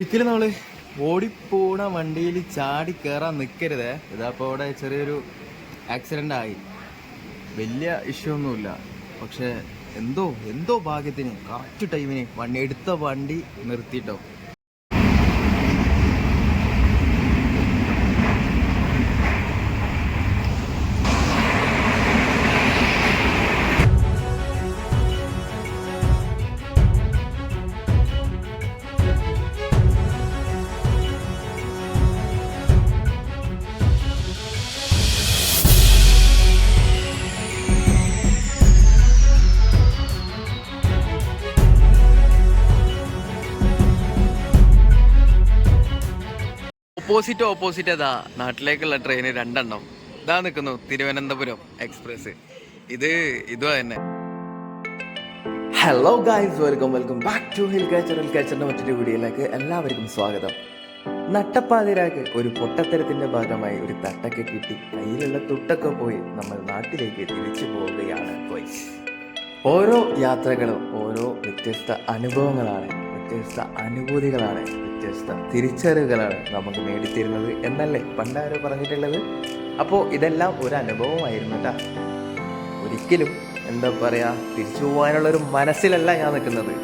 ഒരിക്കലും നമ്മൾ ഓടിപ്പോണ വണ്ടിയിൽ ചാടി കയറാൻ നിൽക്കരുത് ഇതപ്പോൾ അവിടെ ചെറിയൊരു ആക്സിഡന്റ് ആയി. വലിയ ഇഷ്യൂ ഒന്നുമില്ല. പക്ഷെ എന്തോ എന്തോ ഭാഗ്യത്തിന് കറക്റ്റ് ടൈമിന് വണ്ടി എടുത്ത വണ്ടി നിർത്തിയിട്ടോ ഓപ്പോസിറ്റ് ഓപ്പോസിറ്റ് അതാ നാട്ടിലേക്കുള്ള ട്രെയിന് രണ്ടെണ്ണം. ഇതാ നിൽക്കുന്നു തിരുവനന്തപുരം എക്സ്പ്രസ് ഇത് ഇതുവാ തന്നെ hello guys welcome welcome back to hill catcher hill കാച്ചറിന്റെ മറ്റൊരു വീഡിയോയിലേക്ക് എല്ലാവർക്കും സ്വാഗതം. നട്ടപ്പാതിരാക്ക് ഒരു പൊട്ടത്തരത്തിന്റെ ഭാഗമായി ഒരു തട്ടൊക്കെ കിട്ടി. കയ്യിലുള്ള തുട്ടൊക്കെ പോയി നമ്മൾ നാട്ടിലേക്ക് തിരിച്ചു പോവുകയാണ് പോയി ഓരോ യാത്രകളും ഓരോ വ്യത്യസ്ത അനുഭവങ്ങളാണ് വ്യത്യസ്ത അനുഭൂതികളാണ്. വ്യത്യസ്ത തിരിച്ചറിവുകളാണ് നമുക്ക് നേടിത്തരുന്നത് എന്നല്ലേ പണ്ടാരോ പറഞ്ഞിട്ടുള്ളത്? അപ്പോൾ ഇതെല്ലാം ഒരു അനുഭവമായിരുന്നു കേട്ടോ ഒരിക്കലും എന്താ പറയുക തിരിച്ചു പോകാനുള്ളൊരു മനസ്സിലല്ല ഞാൻ നിൽക്കുന്നത്.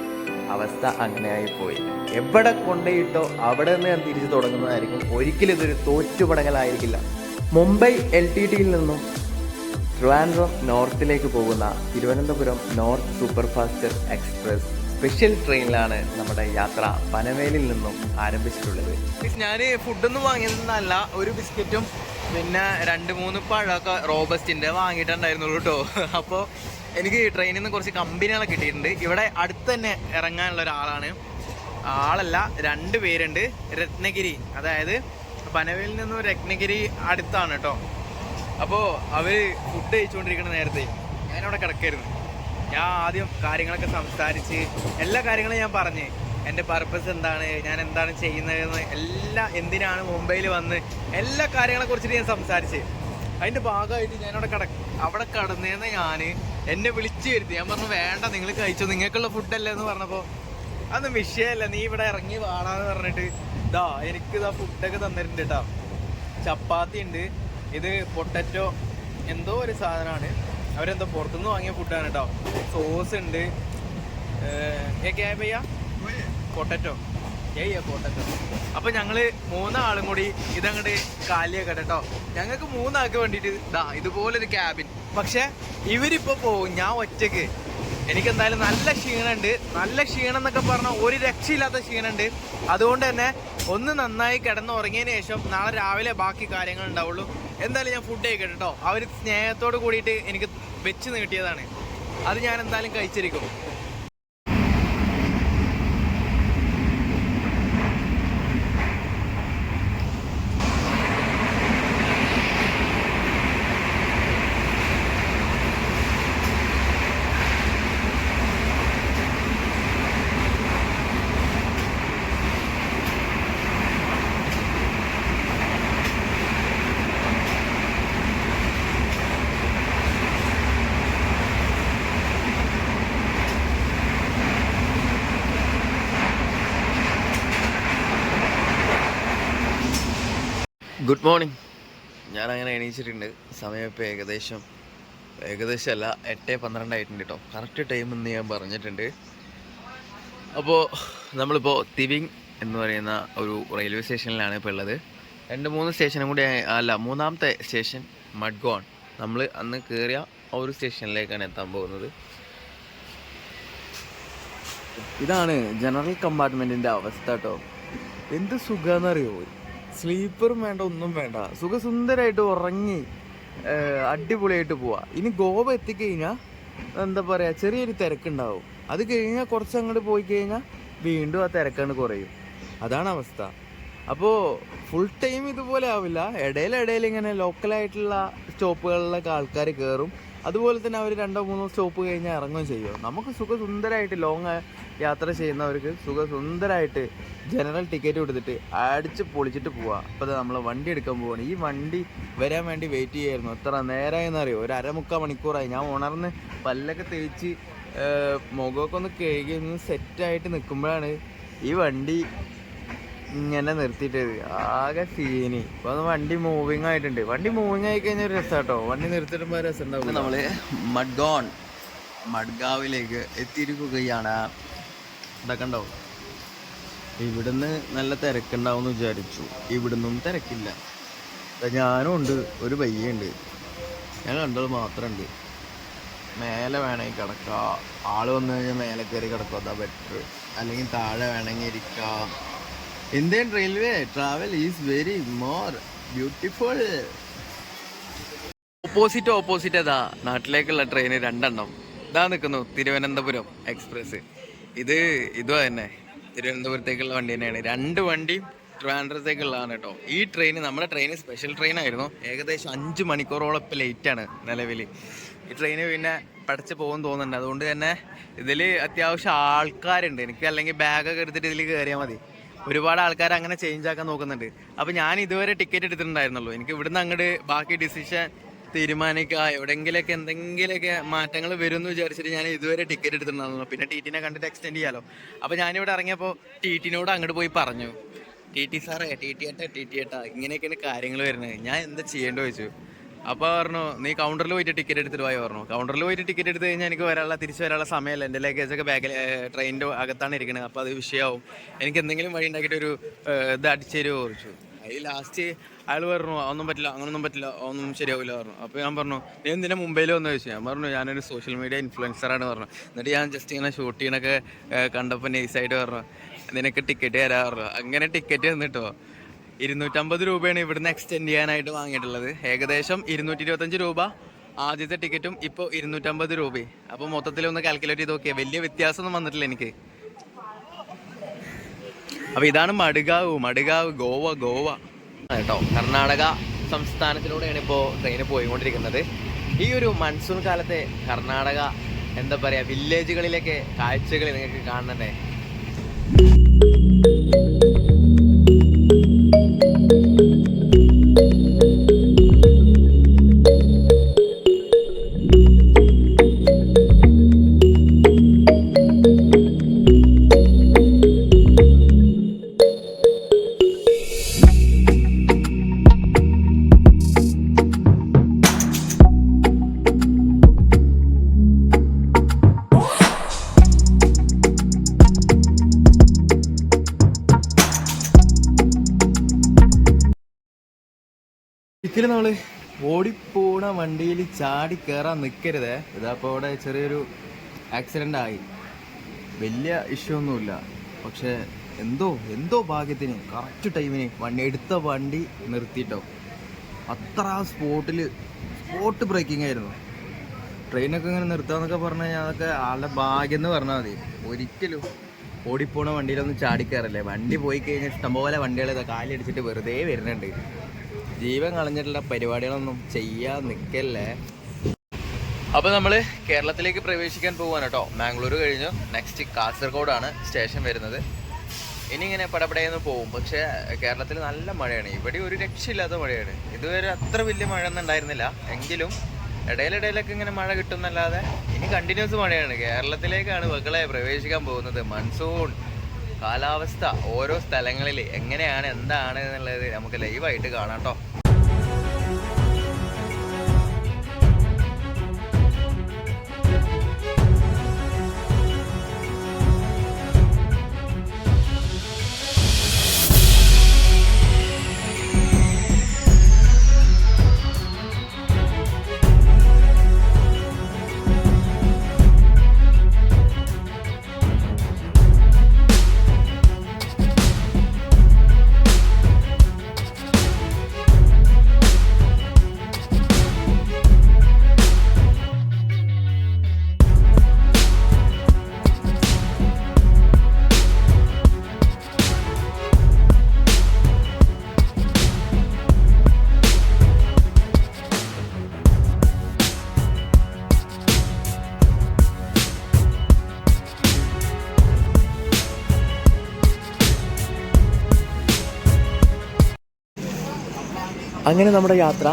അവസ്ഥ അങ്ങനെയായി പോയി. എവിടെ കൊണ്ടുപോയിട്ടോ അവിടെ നിന്ന് ഞാൻ തിരിച്ചു തുടങ്ങുന്നതായിരിക്കും. ഒരിക്കലും ഇതൊരു തോറ്റുപടങ്ങലായിരിക്കില്ല. മുംബൈ എൽ ടി ടിയിൽ നിന്നും ട്രിവാൻഡ്രം നോർത്തിലേക്ക് പോകുന്ന Thiruvananthapuram north super faster express special ട്രെയിനിലാണ് നമ്മുടെ യാത്ര പനവേലിൽ നിന്നും ആരംഭിച്ചിട്ടുള്ളത്. ഞാൻ ഫുഡൊന്നും വാങ്ങിയതെന്നല്ല ഒരു ബിസ്ക്കറ്റും പിന്നെ രണ്ട് മൂന്ന് പഴമൊക്കെ റോബസ്റ്റിന്റെ വാങ്ങിയിട്ടുണ്ടായിരുന്നുള്ളൂ കേട്ടോ അപ്പോൾ എനിക്ക് ട്രെയിനിൽ നിന്ന് കുറച്ച് കമ്പനികളൊക്കെ കിട്ടിയിട്ടുണ്ട്. ഇവിടെ അടുത്ത് തന്നെ ഇറങ്ങാനുള്ള ഒരാളാണ്. ആളല്ല രണ്ട് പേരുണ്ട്. രത്നഗിരി അതായത് പനവേലിൽ നിന്നും രത്നഗിരി അടുത്താണ് കേട്ടോ അപ്പോൾ അവർ ഫുഡ് കഴിച്ചുകൊണ്ടിരിക്കുന്ന നേരത്തെ ഞാനവിടെ കിടക്കായിരുന്നു ഞാൻ ആദ്യം കാര്യങ്ങളൊക്കെ സംസാരിച്ച് എല്ലാ കാര്യങ്ങളും ഞാൻ പറഞ്ഞ്. എന്റെ പർപ്പസ് എന്താണ്? ഞാൻ എന്താണ് ചെയ്യുന്നതെന്ന് എല്ലാ എന്തിനാണ് മുംബൈയിൽ വന്ന് എല്ലാ കാര്യങ്ങളെ കുറിച്ചിട്ട് ഞാൻ സംസാരിച്ച്. അതിന്റെ ഭാഗമായിട്ട് ഞാനവിടെ കട അവിടെ കടന്നേന്ന് ഞാൻ എന്നെ വിളിച്ചു വരുത്തി. ഞാൻ പറഞ്ഞു വേണ്ട നിങ്ങൾ കഴിച്ചോ നിങ്ങൾക്കുള്ള ഫുഡല്ലേ എന്ന് പറഞ്ഞപ്പോൾ അന്ന് വിഷയമല്ല നീ ഇവിടെ ഇറങ്ങി വാടാന്ന് പറഞ്ഞിട്ട് ഇതാ എനിക്ക് ഇതാ ഫുഡൊക്കെ തന്നിട്ടുണ്ട് കേട്ടോ ചപ്പാത്തി ഉണ്ട് ഇത് പൊട്ടറ്റോ എന്തോ ഒരു സാധനമാണ്. അവരെന്തോ പുറത്തുനിന്ന് വാങ്ങിയ ഫുഡാണ് കേട്ടോ സോസ് ഉണ്ട്. ഭയ്യ പൊട്ടറ്റോ ഏയ്യ പൊട്ടറ്റോ അപ്പൊ ഞങ്ങൾ മൂന്നാളും കൂടി ഇതങ്ങോട്ട് കാലിയൊക്കെ കേട്ടോ ഞങ്ങൾക്ക് മൂന്നാൾക്ക് വേണ്ടിയിട്ട് ഇതാ ഇതുപോലൊരു ക്യാബിൻ പക്ഷെ ഇവരിപ്പോ പോകും. ഞാൻ ഒറ്റയ്ക്ക്. എനിക്കെന്തായാലും നല്ല ക്ഷീണമുണ്ട് നല്ല ക്ഷീണം എന്നൊക്കെ പറഞ്ഞാൽ ഒരു രക്ഷയില്ലാത്ത ക്ഷീണമുണ്ട് അതുകൊണ്ട് തന്നെ ഒന്ന് നന്നായി കിടന്നുറങ്ങിയതിന് ശേഷം നാളെ രാവിലെ ബാക്കി കാര്യങ്ങൾ ഉണ്ടാവുള്ളൂ. എന്തായാലും ഞാൻ ഫുഡ് കഴിക്കട്ടെ കേട്ടോ അവർ സ്നേഹത്തോട് കൂടിയിട്ട് എനിക്ക് വെച്ച് നീട്ടിയതാണ്. അത് ഞാൻ എന്തായാലും കഴിച്ചിരിക്കും. ഗുഡ് മോർണിംഗ് ഞാൻ അങ്ങനെ എണീച്ചിട്ടുണ്ട്. സമയം ഇപ്പോൾ ഏകദേശം ഏകദേശം അല്ല എട്ട് പന്ത്രണ്ടായിട്ടുണ്ട് കേട്ടോ കറക്റ്റ് ടൈം എന്ന് ഞാൻ പറഞ്ഞിട്ടുണ്ട്. അപ്പോൾ നമ്മളിപ്പോൾ തിവിങ് എന്ന് പറയുന്ന ഒരു റെയിൽവേ സ്റ്റേഷനിലാണ് ഇപ്പോൾ ഉള്ളത്. രണ്ട് മൂന്ന് സ്റ്റേഷനും കൂടി അല്ല മൂന്നാമത്തെ സ്റ്റേഷൻ മഡ്ഗോൺ. നമ്മൾ അന്ന് കയറിയ ആ ഒരു സ്റ്റേഷനിലേക്കാണ് എത്താൻ പോകുന്നത്. ഇതാണ് ജനറൽ കമ്പാർട്ട്മെന്റിന്റെ അവസ്ഥ കേട്ടോ എന്ത് സുഖമെന്നറിയോ സ്ലീപ്പറും വേണ്ട ഒന്നും വേണ്ട. സുഖസുന്ദരമായിട്ട് ഉറങ്ങി അടിപൊളിയായിട്ട് പോവാ. ഇനി ഗോവ എത്തിക്കഴിഞ്ഞാൽ എന്താ പറയുക ചെറിയൊരു തിരക്കുണ്ടാവും. അത് കഴിഞ്ഞാൽ കുറച്ച് അങ്ങോട്ട് പോയി കഴിഞ്ഞാൽ വീണ്ടും ആ തിരക്കാണ് കുറയും. അതാണ് അവസ്ഥ. അപ്പോൾ ഫുൾ ടൈം ഇതുപോലെ ആവില്ല. ഇടയിലിടയിൽ ഇങ്ങനെ ലോക്കലായിട്ടുള്ള സ്റ്റോപ്പുകളിലൊക്കെ ആൾക്കാർ കയറും അതുപോലെ തന്നെ അവർ രണ്ടോ മൂന്നോ സ്റ്റോപ്പ് കഴിഞ്ഞാൽ ഇറങ്ങുകയും ചെയ്യും. നമുക്ക് സുഖസുന്ദരമായിട്ട് ലോങ് യാത്ര ചെയ്യുന്നവർക്ക് സുഖസുന്ദരമായിട്ട് ജനറൽ ടിക്കറ്റ് കൊടുത്തിട്ട് അടിച്ച് പൊളിച്ചിട്ട് പോവാം. അപ്പോൾ നമ്മൾ വണ്ടി എടുക്കാൻ പോവാണ്. ഈ വണ്ടി വരാൻ വേണ്ടി വെയിറ്റ് ചെയ്യായിരുന്നു. എത്ര നേരമായെന്ന് അറിയോ ഒരു അരമുക്കാൽ മണിക്കൂറായി. ഞാൻ ഉണർന്ന് പല്ലൊക്കെ തേച്ച് മുഖമൊക്കെ ഒന്ന് കഴുകി ഒന്ന് സെറ്റായിട്ട് നിൽക്കുമ്പോഴാണ് ഈ വണ്ടി ഇങ്ങനെ നിർത്തിയിട്ടത്. ആകെ സീനി ഇപ്പൊ വണ്ടി മൂവിങ് ആയിട്ടുണ്ട്. വണ്ടി മൂവിങ് ആയി കഴിഞ്ഞാൽ ഒരു രസാട്ടോ. വണ്ടി നിർത്തിയിട്ടുമ്പോൾ രസം ഉണ്ടാവും നമ്മൾ മഡ്ഗോൺ മഡ്ഗാവിലേക്ക് എത്തിയിരിക്കുകയാണ്. ഇതൊക്കെ ഇവിടുന്ന് നല്ല തിരക്കുണ്ടാവും വിചാരിച്ചു. ഇവിടുന്നും തിരക്കില്ല. ഞാനും ഉണ്ട് ഒരു പയ്യുണ്ട് ഞാൻ കണ്ടത് മാത്രമുണ്ട്. മേലെ വേണമെങ്കിൽ കിടക്കാം. ആൾ വന്നു കഴിഞ്ഞാൽ മേലെ കയറി കിടക്കും. അതാ ബെറ്റർ അല്ലെങ്കിൽ താഴെ വേണമെങ്കിൽ ഇരിക്കാം. Indian railway travel is very more beautiful opposite opposite അതാ നാട്ടിലേക്കുള്ള ട്രെയിന് രണ്ടെണ്ണം. ഇതാ നിൽക്കുന്നു തിരുവനന്തപുരം എക്സ്പ്രസ് ഇത് ഇത് തന്നെ. തിരുവനന്തപുരത്തേക്കുള്ള വണ്ടി തന്നെയാണ്. രണ്ട് വണ്ടി ട്രിവാൻഡ്രത്തേക്കുള്ളതാണ് കേട്ടോ. ഈ ട്രെയിൻ നമ്മുടെ ട്രെയിൻ സ്പെഷ്യൽ ട്രെയിൻ ആയിരുന്നു. ഏകദേശം അഞ്ച് മണിക്കൂറോളം ഇപ്പം ലേറ്റാണ് നിലവിൽ ഈ ട്രെയിന് പിന്നെ പടച്ച് പോകും തോന്നുന്നുണ്ട്. അതുകൊണ്ട് തന്നെ ഇതിൽ അത്യാവശ്യം ആൾക്കാരുണ്ട്. എനിക്ക് അല്ലെങ്കിൽ ബാഗൊക്കെ എടുത്തിട്ട് ഇതിൽ കയറിയാൽ മതി. ഒരുപാട് ആൾക്കാർ അങ്ങനെ ചേഞ്ച് ആക്കാൻ നോക്കുന്നുണ്ട്. അപ്പോൾ ഞാൻ ഇതുവരെ ടിക്കറ്റ് എടുത്തിട്ടുണ്ടായിരുന്നുള്ളൂ. എനിക്ക് ഇവിടുന്ന് അങ്ങോട്ട് ബാക്കി ഡിസിഷൻ തീരുമാനിക്കുക എവിടെയെങ്കിലൊക്കെ എന്തെങ്കിലുമൊക്കെ മാറ്റങ്ങൾ വരും എന്ന് വിചാരിച്ചിട്ട് ഞാൻ ഇതുവരെ ടിക്കറ്റ് എടുത്തിട്ടുണ്ടായിരുന്നു പിന്നെ ടി ടിനെ കണ്ടിട്ട് എക്സ്റ്റെൻഡ് ചെയ്യാലോ. അപ്പോൾ ഞാനിവിടെ ഇറങ്ങിയപ്പോൾ ടി ടിനോട് അങ്ങോട്ട് പോയി പറഞ്ഞു. ടി ടി സാറേ ടി ടി ഏട്ടാ ടി ടി ഏട്ടാ ഇങ്ങനെയൊക്കെയാണ് കാര്യങ്ങൾ വരുന്നത്. ഞാൻ എന്താ ചെയ്യേണ്ടത് ചോദിച്ചു. അപ്പോൾ പറഞ്ഞു നീ കൗണ്ടറിൽ പോയിട്ട് ടിക്കറ്റ് എടുത്തിട്ട് പോയി പറഞ്ഞു. കൗണ്ടറിൽ പോയിട്ട് ടിക്കറ്റ് എടുത്ത് കഴിഞ്ഞാൽ എനിക്ക് വരാനുള്ള തിരിച്ച് വരാനുള്ള സമയമല്ല. എന്റെ ലഗേജൊക്കെ ബാഗിൽ ട്രെയിനിന്റെ അകത്താണ് ഇരിക്കുന്നത് അപ്പോൾ അത് വിഷയമാവും. എനിക്ക് എന്തെങ്കിലും വഴി ഉണ്ടാക്കിയിട്ട് ഒരു ഇത് അടിച്ചു തരുമോ ചോദിച്ചു. അതിൽ ലാസ്റ്റ് അയാൾ പറഞ്ഞു ഒന്നും പറ്റില്ല അങ്ങനൊന്നും പറ്റില്ല ഒന്നും ശരിയാവില്ല പറഞ്ഞു. അപ്പോൾ ഞാൻ പറഞ്ഞു നീ എന്തിനാ മുംബൈയിൽ വന്നു? ചോദിച്ചു. ഞാൻ പറഞ്ഞു ഞാനൊരു സോഷ്യൽ മീഡിയ ഇൻഫ്ലുവൻസറാണ് പറഞ്ഞു. എന്നിട്ട് ഞാൻ ജസ്റ്റ് ഇങ്ങനെ ഷൂട്ട് ചെയ്യണൊക്കെ കണ്ടപ്പോൾ നൈസായിട്ട് പറഞ്ഞു. നിനക്ക് ടിക്കറ്റ് തരാ പറഞ്ഞു. അങ്ങനെ ടിക്കറ്റ് തന്നിട്ടോ. ഇരുന്നൂറ്റമ്പത് രൂപയാണ് ഇവിടുന്ന് എക്സ്റ്റെൻഡ് ചെയ്യാനായിട്ട് വാങ്ങിയിട്ടുള്ളത്. ഏകദേശം ഇരുന്നൂറ്റി ഇരുപത്തഞ്ച് രൂപ. ആദ്യത്തെ ടിക്കറ്റും ഇപ്പോൾ ഇരുന്നൂറ്റമ്പത് രൂപയും അപ്പോൾ മൊത്തത്തിൽ ഒന്ന് കാൽക്കുലേറ്റ് ചെയ്ത് നോക്കിയാൽ വലിയ വ്യത്യാസമൊന്നും വന്നിട്ടില്ല എനിക്ക്. അപ്പോൾ ഇതാണ് മടുകാവ് മടുകാവ് ഗോവ ഗോവ. കേട്ടോ കർണാടക സംസ്ഥാനത്തിലൂടെയാണ് ഇപ്പോൾ ട്രെയിൻ പോയിക്കൊണ്ടിരിക്കുന്നത്. ഈ ഒരു മൺസൂൺ കാലത്തെ കർണാടക എന്താ പറയുക വില്ലേജുകളിലൊക്കെ കാഴ്ചകൾ നിങ്ങൾക്ക് കാണുന്നുണ്ടേ? ഒരിക്കലും നമ്മൾ ഓടിപ്പോണ വണ്ടിയിൽ ചാടി കയറാൻ നിൽക്കരുത് ഇതപ്പോൾ അവിടെ ചെറിയൊരു ആക്സിഡന്റ് ആയി. വലിയ ഇഷ്യൂ ഒന്നുമില്ല. പക്ഷെ എന്തോ എന്തോ ഭാഗ്യത്തിന് കറക്റ്റ് ടൈമിന് വണ്ടി എടുത്ത വണ്ടി നിർത്തിയിട്ടോ അത്ര സ്പോട്ടിൽ സ്പോട്ട് ബ്രേക്കിംഗ് ആയിരുന്നു. ട്രെയിനൊക്കെ ഇങ്ങനെ നിർത്താന്നൊക്കെ പറഞ്ഞു കഴിഞ്ഞാൽ അതൊക്കെ ആളുടെ ഭാഗ്യം എന്ന് പറഞ്ഞാൽ മതി. ഒരിക്കലും ഓടിപ്പോണ വണ്ടിയിലൊന്നും ചാടിക്കാറില്ലേ വണ്ടി പോയി കഴിഞ്ഞാൽ ഇഷ്ടംപോലെ വണ്ടികൾ ഇതാ കാലടിച്ചിട്ട് വെറുതെ വരുന്നുണ്ട്. ജീവൻ കളഞ്ഞിട്ടുള്ള പരിപാടികളൊന്നും ചെയ്യാൻ നിൽക്കല്ലേ അപ്പോൾ നമ്മൾ കേരളത്തിലേക്ക് പ്രവേശിക്കാൻ പോവാണ് കേട്ടോ. മാംഗ്ലൂർ കഴിഞ്ഞു. നെക്സ്റ്റ് കാസർഗോഡാണ് സ്റ്റേഷൻ വരുന്നത്. ഇനി ഇങ്ങനെ പടപടയെന്ന് പോകും പക്ഷേ കേരളത്തിൽ നല്ല മഴയാണ്. ഇവിടെ ഒരു രക്ഷയില്ലാത്ത മഴയാണ്. ഇതുവരെ അത്ര വലിയ മഴ ഒന്നും ഉണ്ടായിരുന്നില്ല. എങ്കിലും ഇടയിലിടയിലൊക്കെ ഇങ്ങനെ മഴ കിട്ടുന്നല്ലാതെ ഇനി കണ്ടിന്യൂസ് മഴയാണ്. കേരളത്തിലേക്കാണ് മക്കളെ പ്രവേശിക്കാൻ പോകുന്നത്. മൺസൂൺ കാലാവസ്ഥ ഓരോ സ്ഥലങ്ങളിൽ എങ്ങനെയാണ് എന്താണ് എന്നുള്ളത് നമുക്ക് ലൈവായിട്ട് കാണാം കേട്ടോ. അങ്ങനെ നമ്മുടെ യാത്ര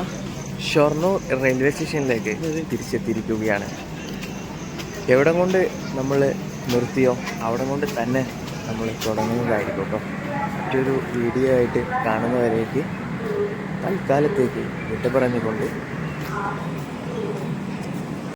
ഷൊർണൂർ റെയിൽവേ സ്റ്റേഷനിലേക്ക് തിരിച്ചെത്തിയിരിക്കുകയാണ്. എവിടെ കൊണ്ട് നമ്മൾ നിർത്തിയോ അവിടെ കൊണ്ട് തന്നെ നമ്മൾ തുടങ്ങുന്നതായിരിക്കും. കേട്ടോ മറ്റൊരു വീഡിയോ ആയിട്ട് കാണുന്നവരേക്ക് തൽക്കാലത്തേക്ക് വിട്ടു പറഞ്ഞുകൊണ്ട്